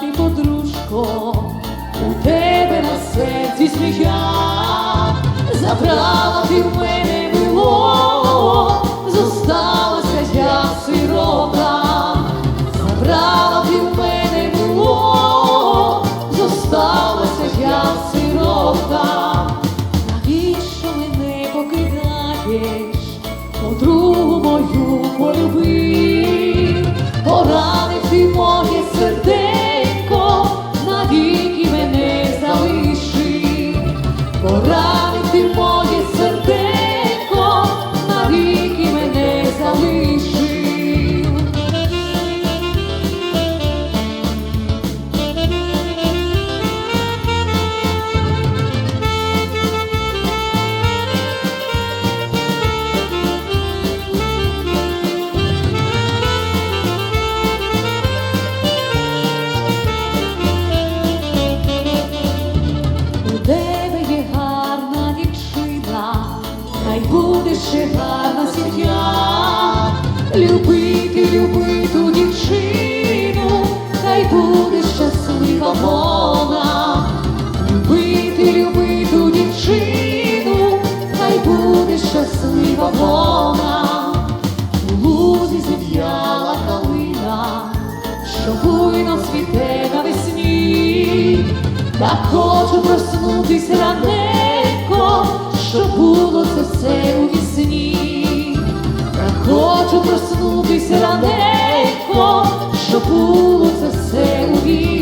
Ти подружко, у тебе на серці сміх'я, забрала ти в мене було, зосталася я сирота, забрала ти в мене було, зосталася я сирота, навіщо мене покидаєш, подругу мою полюбив? Ще гарна сім'я. Любити, любити ту дівчину, хай буде щаслива вона. Любити, любити ту дівчину, хай буде щаслива вона. Лузі зів'яла калина, що буйно цвіте навесні, та хочу проснутись раненько, Забудись раненько, що було це все у вік.